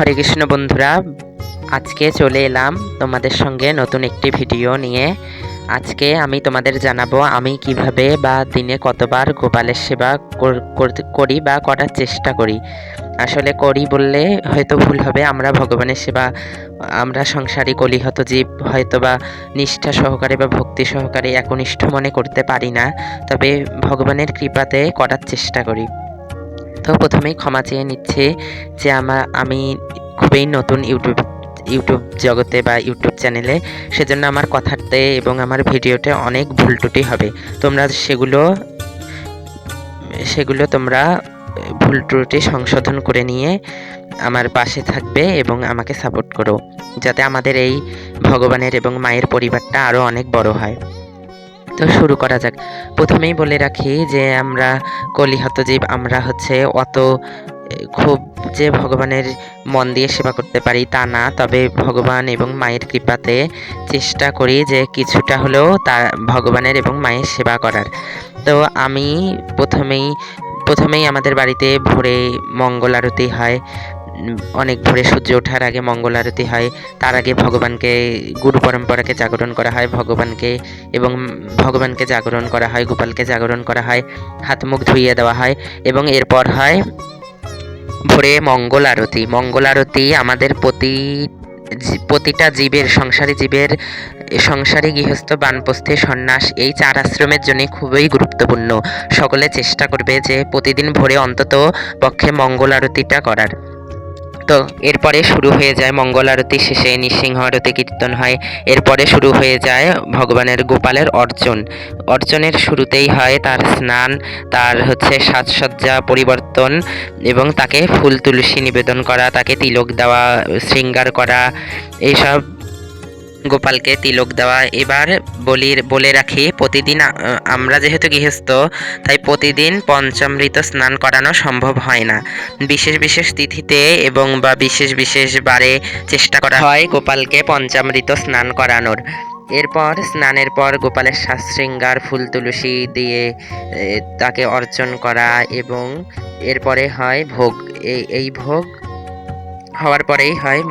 হরে কৃষ্ণ বন্ধুরা, আজকে চলে এলাম তোমাদের সঙ্গে নতুন একটি ভিডিও নিয়ে। আজকে আমি তোমাদের জানাব আমি কীভাবে বা দিনে কতবার গোপালের সেবা কর- বা করার চেষ্টা করি। আসলে করি বললে হয়তো ভুল হবে, আমরা ভগবানের সেবা, আমরা সংসারী কলিহত জীব হয়তো বা নিষ্ঠা সহকারে বা ভক্তি সহকারে একনিষ্ঠ মনে করতে পারি না, তবে ভগবানের কৃপাতে করার চেষ্টা করি। তো প্রথমেই ক্ষমা চেয়ে নিচ্ছে যে আমার, আমি খুবই নতুন ইউটিউব ইউটিউব জগতে বা ইউটিউব চ্যানেলে সেজন্য আমার কথাতে এবং আমার ভিডিওতে অনেক ভুল ত্রুটি হবে। তোমরা সেগুলো সেগুলো তোমরা ভুল ত্রুটি সংশোধন করে নিয়ে আমার পাশে থাকবে এবং আমাকে সাপোর্ট করো, যাতে আমাদের এই ভগবানের এবং মায়ের পরিবারটা আরও অনেক বড় হয়। তো শুরু করা যাক। প্রথমেই বলে রাখি যে আমরা কলিহত জীব, আমরা হচ্ছে অত খুব যে ভগবানের মন দিয়ে সেবা করতে পারি তা না, তবে ভগবান এবং মায়ের কৃপাতে চেষ্টা করি যে কিছুটা হলেও তা, ভগবানের এবং মায়ের সেবা করার। তো আমি প্রথমেই প্রথমেই আমাদের বাড়িতে ভোরে মঙ্গল আরতি হয়। অনেক ভোরে সূর্য ওঠার আগে মঙ্গল আরতি হয়। তার আগে ভগবানকে, গুরু পরম্পরাকে জাগরণ করা হয়। ভগবানকে এবং ভগবানকে জাগরণ করা হয়, গোপালকে জাগরণ করা হয়, হাত মুখ ধুইয়ে দেওয়া হয় এবং এরপর হয় ভোরে মঙ্গল আরতি। মঙ্গল আরতি আমাদের প্রতি প্রতিটা জীবের, সংসারী জীবের, সংসারী গৃহস্থ, বানপ্রস্থে সন্ন্যাস এই চার আশ্রমের জন্য খুবই গুরুত্বপূর্ণ। সকলে চেষ্টা করবে যে প্রতিদিন ভোরে অন্তত পক্ষে মঙ্গল আরতিটা করার। তো এরপরে শুরু হয়ে যায় মঙ্গল আরতি, শেষে নৃসিংহ আরতি কীর্তন হয়। এরপরে শুরু হয়ে যায় ভগবানের গোপালের অর্জন অর্চনের শুরুতেই হয় তার স্নান, তার হচ্ছে সাজসজ্জা, পরিবর্তন এবং তাকে ফুল তুলসী নিবেদন করা, তাকে তিলক দেওয়া, শৃঙ্গার করা, এইসব গোপালকে তিলক দেওয়া। এবার বলির, বলে রাখি, প্রতিদিন আমরা যেহেতু গৃহস্থ, তাই প্রতিদিন পঞ্চামৃত স্নান করানো সম্ভব হয় না। বিশেষ বিশেষ তিথিতে এবং বা বিশেষ বিশেষ বারে চেষ্টা করা হয় গোপালকে পঞ্চামৃত স্নান করানোর। এরপর, স্নানের পর গোপালের শ্বাস শৃঙ্গার ফুল তুলসী দিয়ে তাকে অর্চন করা এবং এরপরে হয় ভোগ। এই এই ভোগ হওয়ার পরেই হয়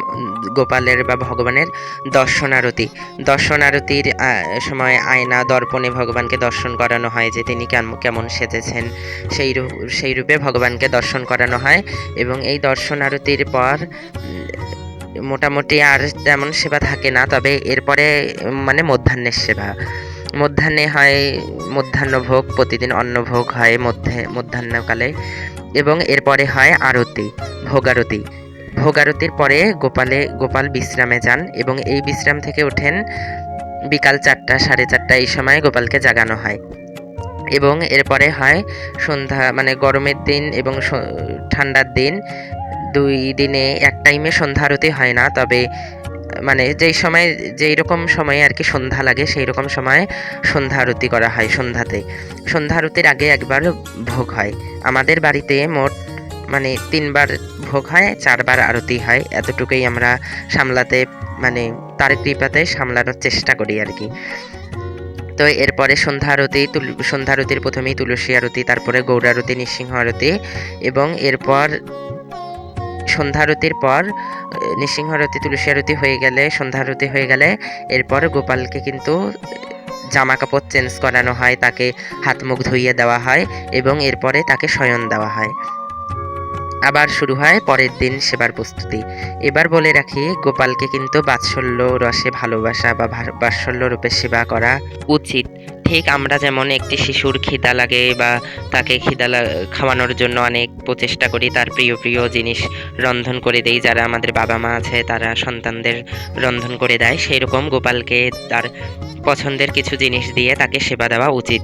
গোপালের বা ভগবানের দর্শন আরতি দর্শন আরতির সময় আয়না, দর্পণে ভগবানকে দর্শন করানো হয় যে তিনি কেমন কেমন সেজেছেন। সেই সেই রূপে ভগবানকে দর্শন করানো হয় এবং এই দর্শন আরতির পর, মোটামুটি আর তেমন সেবা থাকে না, তবে এরপরে মানে মধ্যাহ্নের সেবা। মধ্যাহ্নে হয় মধ্যাহ্ন ভোগ, প্রতিদিন অন্নভোগ হয় মধ্যে, মধ্যাহ্নকালে এবং এরপরে হয় আরতি, ভোগারতি। ভোগারতির পরে গোপালে, গোপাল বিশ্রামে যান এবং এই বিশ্রাম থেকে ওঠেন বিকাল চারটা, সাড়ে চারটা এই সময় গোপালকে জাগানো হয়। এবং এরপরে হয় সন্ধ্যা মানে গরমের দিন এবং ঠান্ডার দিন। দুই দিনে এক টাইমে সন্ধ্যা আরতি হয় না, তবে মানে যেই সময়, যেই রকম সময়ে আর কি সন্ধ্যা লাগে, সেই রকম সময় সন্ধ্যা আরতি করা হয় সন্ধ্যাতে সন্ধ্যা আরতির আগে একবার ভোগ হয়। আমাদের বাড়িতে মোট মানে তিনবার ভোগ হয়, চারবার আরতি হয়। এতটুকুই আমরা সামলাতে মানে তার কৃপাতে সামলানোর চেষ্টা করি আর কি। তো এরপরে সন্ধ্যা আরতি সন্ধ্যা আরতির প্রথমেই তুলসী আরতি, তারপরে গৌর আরতি, নৃসিংহ আরতি এবং এরপর সন্ধ্যা আরতির পর নৃসিংহ আরতি, তুলসী আরতি হয়ে গেলে, সন্ধ্যা আরতি হয়ে গেলে এরপর গোপালকে কিন্তু জামা কাপড় চেঞ্জ করানো হয়, তাকে হাত মুখ ধুইয়ে দেওয়া হয় এবং এরপরে তাকে শয়ন দেওয়া হয়। আবার শুরু হয় পরের দিন সেবার প্রস্তুতি। এবার বলে রাখি, গোপালকে কিন্তু বাৎসল্য রসে ভালোবাসা বা বাৎসল্য রূপে সেবা করা উচিত। ঠিক আমরা যেমন একটি শিশুর খিদা লাগে বা তাকে খিদা খাওয়ানোর জন্য অনেক প্রচেষ্টা করি, তার প্রিয় প্রিয় জিনিস রন্ধন করে দেই, যারা আমাদের বাবা মা আছে তারা সন্তানদের রন্ধন করে দেয় সেই রকম গোপালকে তার পছন্দের কিছু জিনিস দিয়ে তাকে সেবা দেওয়া উচিত।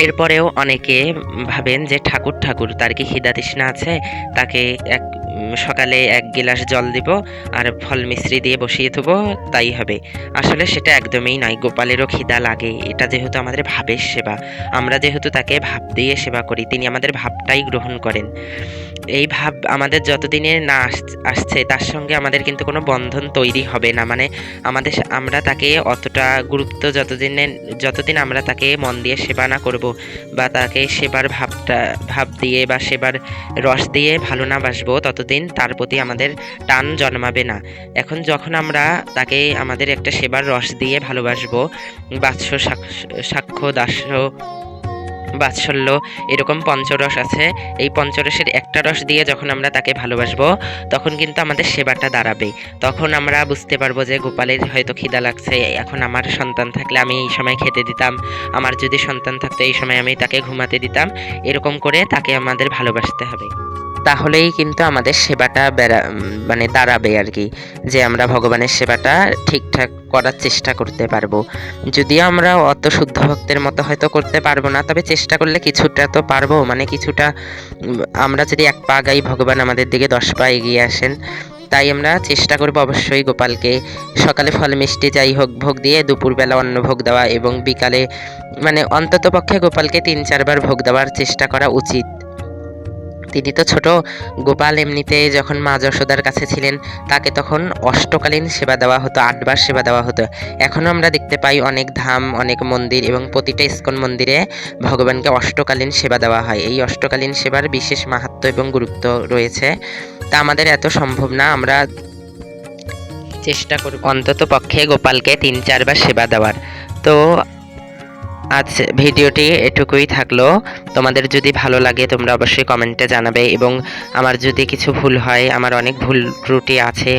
এরপরেও অনেকে ভাবেন যে ঠাকুর ঠাকুর, তার কি খিদা তৃষ্ণা আছে? তাকে এক সকালে এক গিলাস জল দিব আর ফল মিশ্রি দিয়ে বসিয়ে দেবো তাই হবে। আসলে সেটা একদমই নাই গোপালেরও খিদা লাগে। এটা যেহেতু আমাদের ভাবের সেবা, আমরা যেহেতু তাকে ভাব দিয়ে সেবা করি, তিনি আমাদের ভাবটাই গ্রহণ করেন। এই ভাব আমাদের যতদিনে না আস- আসছে, তার সঙ্গে আমাদের কিন্তু কোনো বন্ধন তৈরি হবে না। মানে আমাদের আমরা তাকে অতটা গুরুত্ব যতদিনে, যতদিন আমরা তাকে মন দিয়ে সেবা না করব বা তাকে সেবার ভাবটা, ভাব দিয়ে বা সেবার রস দিয়ে ভালো না বাসবো, ততদিন তার প্রতি আমাদের টান জন্মাবে না। এখন যখন আমরা তাকে আমাদের একটা সেবার রস দিয়ে ভালোবাসবো, বাৎস সাক্ষ- সাক্ষ্য, দাস্য বাৎসল্য, এরকম পঞ্চরস আছে। এই পঞ্চরসের একটা রস দিয়ে যখন আমরা তাকে ভালোবাসবো, তখন কিন্তু আমাদের সেবাটা দাঁড়াবে। তখন আমরা বুঝতে পারব যে, গোপালের হয়তো খিদা লাগছে, এখন আমার সন্তান থাকলে আমি এই সময় খেতে দিতাম, আমার যদি সন্তান থাকতো এই সময় আমি তাকে ঘুমাতে দিতাম, এরকম করে তাকে আমাদের ভালোবাসতে হবে। তাহলেই কিন্তু আমাদের সেবাটা বেড়া মানে দাঁড়াবে আর কি, যে আমরা ভগবানের সেবাটা ঠিকঠাক করার চেষ্টা করতে পারব। যদিও আমরা অত শুদ্ধ ভক্তের মতো হয়তো করতে পারব না, তবে চেষ্টা করলে কিছুটা তো পারব মানে কিছুটা আমরা যদি এক পা গাই ভগবান আমাদের দিকে দশ পা এগিয়ে আসেন, তাই আমরা চেষ্টা করব অবশ্যই গোপালকে, সকালে ফল মিষ্টি যাই হোক ভোগ দিয়ে, দুপুরবেলা অন্ন ভোগ দেওয়া এবং বিকালে মানে অন্ততপক্ষে গোপালকে তিন চারবার ভোগ দেওয়ার চেষ্টা করা উচিত। তিনি তো ছোট। গোপাল এমনিতে যখন মা যশোদার কাছে ছিলেন, তাকে তখন অষ্টকালীন সেবা দেওয়া হতো, আটবার সেবা দেওয়া হতো। এখনও আমরা দেখতে পাই অনেক ধাম, অনেক মন্দির এবং প্রতিটা ইস্কন মন্দিরে ভগবানকে অষ্টকালীন সেবা দেওয়া হয়। এই অষ্টকালীন সেবার বিশেষ মাহাত্ম্য এবং গুরুত্ব রয়েছে। তা আমাদের এত সম্ভব না, আমরা চেষ্টা করব। অন্তত পক্ষে গোপালকে তিন চারবার সেবা দেওয়ার। তো আজ ভিডিওটি এটুকুই থাকল। তোমাদের যদি ভালো লাগে তোমরা অবশ্যই কমেন্টে জানাবে এবং আমার যদি কিছু ভুল হয় আমার অনেক ভুল ত্রুটি আছে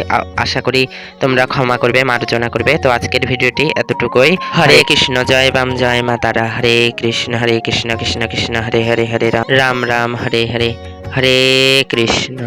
আশা করি তোমরা ক্ষমা করবে মার্জনা করবে। তো আজকের ভিডিওটি এতটুকুই। হরে কৃষ্ণ জয় বাম জয় মা তারা। হরে কৃষ্ণ হরে কৃষ্ণ কৃষ্ণ কৃষ্ণ হরে হরে হরে রাম। রাম রাম হরে হরে। হরে কৃষ্ণ।